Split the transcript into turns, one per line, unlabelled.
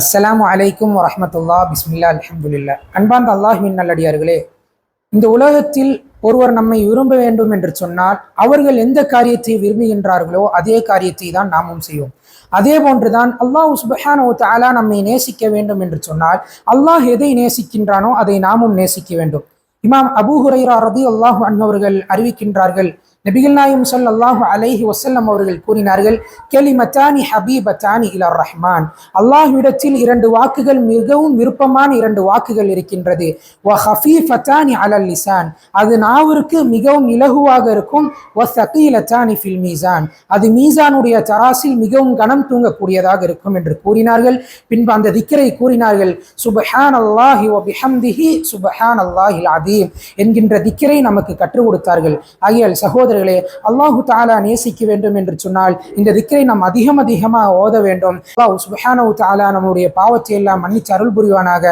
அஸ்லாம் வலைக்கும் வரமத்துல்லா பிஸ்மில்லா அலமதுல்லா அன்பார்ந்த அல்லாஹின் நல்லடியார்களே இந்த உலகத்தில் ஒருவர் நம்மை விரும்ப வேண்டும் என்று சொன்னால் அவர்கள் எந்த காரியத்தை விரும்புகின்றார்களோ அதே காரியத்தை தான் நாமும் செய்வோம். அதே போன்றுதான் அல்லாஹ் சுபஹானஹு தஆலா நம்மை நேசிக்க வேண்டும் என்று சொன்னால் அல்லாஹ் எதை நேசிக்கின்றானோ அதை நாமும் நேசிக்க வேண்டும். இமாம் அபூ ஹுரைரா ரதி அல்லாஹ் அவர்கள் அறிவிக்கின்றார்கள் நபிகள் நாயும் அல்லாஹு அலைஹி வசல்லம் அவர்கள் கூறினார்கள் கெலிமத்தானி ஹபீபத்தானி இலர் ரஹ்மான். அல்லாஹ்விடத்தில் இரண்டு வாக்குகள் மிகவும் விருப்பமான இரண்டு வாக்குகள் இருக்கின்றது. வ ஹஃபீஃபத்தானி அலல் லிசான். அது நாவிற்கு மிகவும் இலகுவாக இருக்கும். வ சகீலத்தானி ஃபில் மீசான். அது மீசானுடைய தராசில் மிகவும் கனம் தூங்கக்கூடியதாக இருக்கும் என்று கூறினார்கள். பின்பு அந்த திக்கரை கூறினார்கள் சுபஹான் அல்லாஹி வ பிஹம்திஹி சுபஹான் அல்லாஹில் அதீம் என்கின்ற திக்கரை நமக்கு கற்றுக் கொடுத்தார்கள். ஆகியால் சகோதரர்களே அல்லாஹு தாலா நேசிக்க வேண்டும் என்று சொன்னால் இந்த திக்கரை நாம் அதிகம் அதிகமாக ஓத வேண்டும். அல்லாஹ் சுபஹானவு தாலா நம்முடைய பாவத்தை எல்லாம் மன்னிச்சு அருள் புரிவானாக